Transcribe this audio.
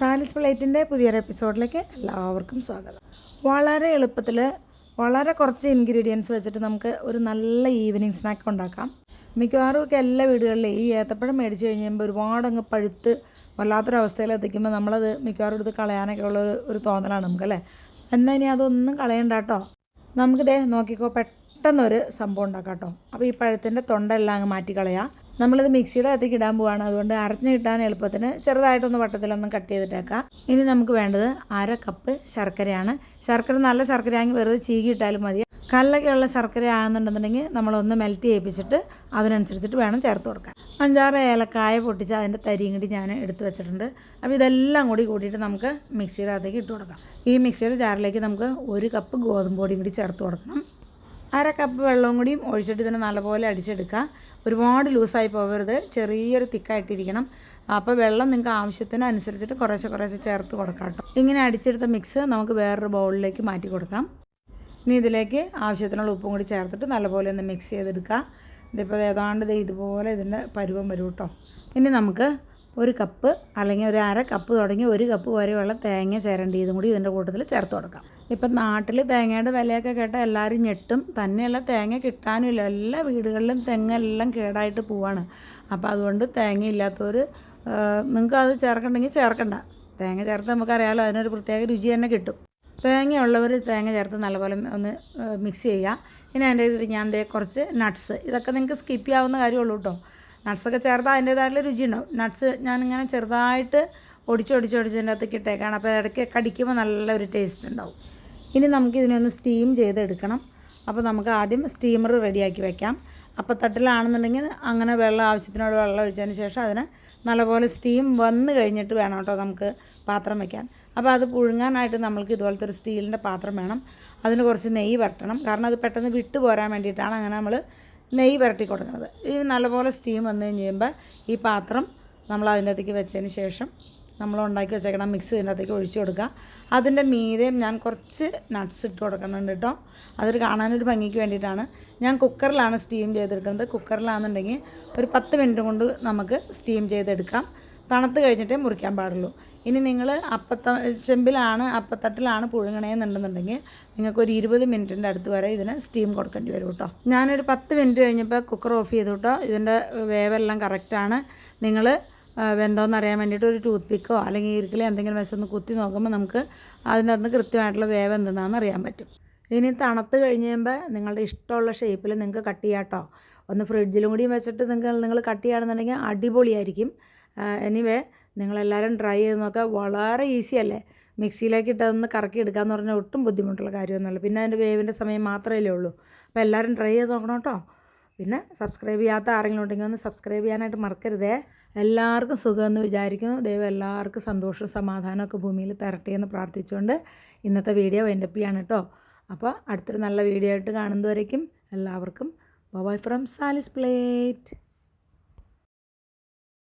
സാലിസ് പ്ലേറ്റിന്റെ പുതിയൊരു എപ്പിസോഡിലേക്ക് എല്ലാവർക്കും സ്വാഗതം. വളരെ എളുപ്പത്തിൽ വളരെ കുറച്ച് ഇൻഗ്രീഡിയൻസ് വെച്ചിട്ട് നമുക്ക് ഒരു നല്ല ഈവനിങ് സ്നാക്ക് ഉണ്ടാക്കാം. മിക്കവാറും ഒക്കെ എല്ലാ വീടുകളിലും ഈ ഏത്തപ്പഴം മേടിച്ച് കഴിയുമ്പോൾ ഒരുപാട് അങ്ങ് പഴുത്ത് വല്ലാത്തൊരവസ്ഥയിൽ എത്തിക്കുമ്പോൾ നമ്മളത് മിക്കവാറും എടുത്ത് കളയാനൊക്കെ ഉള്ള ഒരു- തോന്നലാണ് നമുക്കല്ലേ? എന്നാൽ ഇനി അതൊന്നും കളയണ്ട കേട്ടോ. നമുക്കിതേ നോക്കിക്കോ പെട്ടെന്നൊരു സംഭവം ഉണ്ടാക്കാം കേട്ടോ. അപ്പോൾ ഈ പഴത്തിന്റെ തൊണ്ടെല്ലാം അങ്ങ് മാറ്റി കളയാം നമ്മളിത് മിക്സിയുടെ അകത്തേക്ക് ഇടാൻ പോവാണ്. അതുകൊണ്ട് അരഞ്ഞ് കിട്ടാൻ എളുപ്പത്തിന് ചെറുതായിട്ടൊന്ന് വട്ടത്തിലൊന്നും കട്ട് ചെയ്തിട്ടേക്കാം. ഇനി നമുക്ക് വേണ്ടത് അര കപ്പ് ശർക്കരയാണ്. ശർക്കര നല്ല ശർക്കരയാണെങ്കിൽ വെറുതെ ചീകി ഇട്ടാലും മതി. കല്ലൊക്കെയുള്ള ശർക്കര ആണെന്നുണ്ടെന്നുണ്ടെങ്കിൽ നമ്മളൊന്ന് മെൽറ്റ് ചെയ്യിപ്പിച്ചിട്ട് അതിനനുസരിച്ചിട്ട് വേണം ചേർത്ത് കൊടുക്കാൻ. അഞ്ചാറ് ഏലക്കായ പൊട്ടിച്ച് അതിന്റെ തരിയും കൂടി ഞാൻ എടുത്ത് വെച്ചിട്ടുണ്ട്. അപ്പോൾ ഇതെല്ലാം കൂടി കൂട്ടിയിട്ട് നമുക്ക് മിക്സിയുടെ അകത്തേക്ക് ഇട്ട് കൊടുക്കാം. ഈ മിക്സിയുടെ ജാറിലേക്ക് നമുക്ക് ഒരു കപ്പ് ഗോതമ്പ് പൊടിയും കൂടി ചേർത്ത് കൊടുക്കണം. അര കപ്പ് വെള്ളവും കൂടിയും ഒഴിച്ചിട്ട് ഇതിനെ നല്ലപോലെ അടിച്ചെടുക്കുക. ഒരുപാട് ലൂസായി പോകരുത്. ചെറിയൊരു തിക്കായിട്ടിരിക്കണം. അപ്പോൾ വെള്ളം നിങ്ങൾക്ക് ആവശ്യത്തിന് അനുസരിച്ചിട്ട് കുറേശ്ശെ കുറേശ്ശെ ചേർത്ത് കൊടുക്കാം കേട്ടോ. ഇങ്ങനെ അടിച്ചെടുത്ത മിക്സ് നമുക്ക് വേറൊരു ബൗളിലേക്ക് മാറ്റി കൊടുക്കാം. ഇനി ഇതിലേക്ക് ആവശ്യത്തിനുള്ള ഉപ്പും കൂടി ചേർത്തിട്ട് നല്ലപോലെ ഒന്ന് മിക്സ് ചെയ്തെടുക്കുക. ഇതിപ്പോൾ ഏതാണ്ട് ഇതുപോലെ ഇതിന്റെ പരുവം വരും കേട്ടോ. ഇനി നമുക്ക് ഒരു കപ്പ് അല്ലെങ്കിൽ ഒരു അര കപ്പ് തുടങ്ങി ഒരു കപ്പ് വരെയുള്ള തേങ്ങ ചേരേണ്ടി ഇതും കൂടി ഇതിന്റെ കൂട്ടത്തിൽ ചേർത്ത് കൊടുക്കാം. ഇപ്പം നാട്ടിൽ തേങ്ങയുടെ വിലയൊക്കെ കേട്ടാൽ എല്ലാവരും ഞെട്ടും. തന്നെയല്ല തേങ്ങ കിട്ടാനുമില്ല. എല്ലാ വീടുകളിലും തെങ്ങെല്ലാം കേടായിട്ട് പോവാണ്. അപ്പോൾ അതുകൊണ്ട് തേങ്ങ ഇല്ലാത്തവർ നിങ്ങൾക്ക് അത് ചേർക്കണ്ടെങ്കിൽ ചേർക്കണ്ട. തേങ്ങ ചേർത്ത് നമുക്കറിയാമല്ലോ അതിനൊരു പ്രത്യേക രുചി തന്നെ കിട്ടും. തേങ്ങയുള്ളവർ തേങ്ങ ചേർത്ത് നല്ലപോലെ ഒന്ന് മിക്സ് ചെയ്യുക ഇനി അതിന്റെ ഇതിൽ ഞാൻ ദേ കുറച്ച് നട്ട്സ് ഇതൊക്കെ നിങ്ങൾക്ക് സ്കിപ്പ് ചെയ്യാവുന്ന കാര്യമുള്ളൂ കേട്ടോ നട്ട്സൊക്കെ ചേർത്താൽ അതിന്റേതായിട്ടുള്ള രുചി ഉണ്ടാവും. നട്ട്സ് ഞാനിങ്ങനെ ചെറുതായിട്ട് ഒടിച്ചൊടിച്ചൊടിച്ചതിന്റെ അകത്തേക്ക് ഇട്ടേക്കാണ്. അപ്പോൾ ഇടയ്ക്ക് കടിക്കുമ്പോൾ നല്ലൊരു ടേസ്റ്റ് ഉണ്ടാവും. ഇനി നമുക്ക് ഇതിനൊന്ന് സ്റ്റീം ചെയ്തെടുക്കണം. അപ്പോൾ നമുക്ക് ആദ്യം സ്റ്റീമർ റെഡിയാക്കി വെക്കാം. അപ്പോൾ തട്ടിലാണെന്നുണ്ടെങ്കിൽ അങ്ങനെ വെള്ളം ആവശ്യത്തിനോട് വെള്ളം ഒഴിച്ചതിന് ശേഷം അതിന് നല്ലപോലെ സ്റ്റീം വന്ന് കഴിഞ്ഞിട്ട് വേണം കേട്ടോ നമുക്ക് പാത്രം വയ്ക്കാൻ അപ്പോൾ അത് പുഴുങ്ങാനായിട്ട് നമ്മൾക്ക് ഇതുപോലത്തെ ഒരു സ്റ്റീലിന്റെ പാത്രം വേണം. അതിന് കുറച്ച് നെയ്യ് വരട്ടണം. കാരണം അത് പെട്ടെന്ന് വിട്ടു പോരാൻ വേണ്ടിയിട്ടാണ് അങ്ങനെ നമ്മൾ നെയ്യ് വരട്ടി കൊടുക്കുന്നത്. ഈ നല്ലപോലെ സ്റ്റീം വന്നു കഴിഞ്ഞ് കഴിയുമ്പോൾ ഈ പാത്രം നമ്മൾ അതിന്റെ അകത്തേക്ക് വെച്ചതിന് ശേഷം നമ്മൾ ഉണ്ടാക്കി വെച്ചേക്കണം മിക്സ് ഇതിനകത്തേക്ക് ഒഴിച്ച് കൊടുക്കുക. അതിന്റെ മീതെയും ഞാൻ കുറച്ച് നട്ട്സ് ഇട്ട് കൊടുക്കുന്നുണ്ട് കേട്ടോ അതൊരു കാണാനൊരു ഭംഗിക്ക് വേണ്ടിയിട്ടാണ്. ഞാൻ കുക്കറിലാണ് സ്റ്റീം ചെയ്തെടുക്കുന്നത്. കുക്കറിലാണെന്നുണ്ടെങ്കിൽ ഒരു പത്ത് മിനിറ്റ് കൊണ്ട് നമുക്ക് സ്റ്റീം ചെയ്തെടുക്കാം. തണുത്ത് കഴിഞ്ഞിട്ടേ മുറിക്കാൻ പാടുള്ളൂ. ഇനി നിങ്ങൾ അപ്പത്ത ചെമ്പിലാണ് അപ്പത്തട്ടിലാണ് പുഴുങ്ങണേന്നുണ്ടെന്നുണ്ടെങ്കിൽ നിങ്ങൾക്ക് ഒരു ഇരുപത് മിനിറ്റിന്റെ അടുത്ത് വരെ ഇതിന് സ്റ്റീം കൊടുക്കേണ്ടി വരും കേട്ടോ ഞാനൊരു പത്ത് മിനിറ്റ് കഴിഞ്ഞപ്പോൾ കുക്കർ ഓഫ് ചെയ്തു കേട്ടോ ഇതിന്റെ വേവെല്ലാം കറക്റ്റാണ് നിങ്ങൾ വെന്തോന്ന് അറിയാൻ വേണ്ടിയിട്ട് ഒരു ടൂത്ത് പിക്കോ അല്ലെങ്കിൽ ഇരിക്കലോ എന്തെങ്കിലും വെച്ചൊന്ന് കുത്തി നോക്കുമ്പോൾ നമുക്ക് അതിന്റെ അകത്ത് കൃത്യമായിട്ടുള്ള വേവ് എന്താണെന്ന് അറിയാൻ പറ്റും. ഇനി തണുത്ത് കഴിഞ്ഞ് കഴിയുമ്പോൾ നിങ്ങളുടെ ഇഷ്ടമുള്ള ഷേപ്പിൽ നിങ്ങൾക്ക് കട്ട് ചെയ്യാം കേട്ടോ ഒന്ന് ഫ്രിഡ്ജിലും കൂടി വെച്ചിട്ട് നിങ്ങൾ നിങ്ങൾ കട്ട് ചെയ്യുകയാണെന്നുണ്ടെങ്കിൽ അടിപൊളിയായിരിക്കും. എനിവേ നിങ്ങളെല്ലാവരും ട്രൈ ചെയ്ത് നോക്കുക വളരെ ഈസി അല്ലേ? മിക്സിയിലേക്ക് ഇട്ടതൊന്ന് കറക്കി എടുക്കാമെന്ന് പറഞ്ഞാൽ ഒട്ടും ബുദ്ധിമുട്ടുള്ള കാര്യമൊന്നുമല്ല. പിന്നെ അതിന്റെ വേവിന്റെ സമയം മാത്രമല്ലേ ഉള്ളൂ. അപ്പോൾ എല്ലാവരും ട്രൈ ചെയ്ത് നോക്കണം കേട്ടോ പിന്നെ സബ്സ്ക്രൈബ് ചെയ്യാത്ത ആരെങ്കിലും ഉണ്ടെങ്കിൽ ഒന്ന് സബ്സ്ക്രൈബ് ചെയ്യാനായിട്ട് മറക്കരുതേ. എല്ലാവർക്കും സുഖമെന്ന് വിചാരിക്കുന്നു. ദൈവം എല്ലാവർക്കും സന്തോഷവും സമാധാനമൊക്കെ ഭൂമിയിൽ തരട്ടെ എന്ന് പ്രാർത്ഥിച്ചുകൊണ്ട് ഇന്നത്തെ വീഡിയോ എന്റെ ചെയ്യാണ് കേട്ടോ അപ്പോൾ അടുത്തൊരു നല്ല വീഡിയോ ആയിട്ട് കാണുന്നതുവരേക്കും എല്ലാവർക്കും ബൈ ഫ്രം സാലിസ് പ്ലേറ്റ്